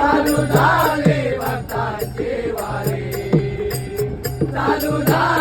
चालू झाले वारे. चालू झाले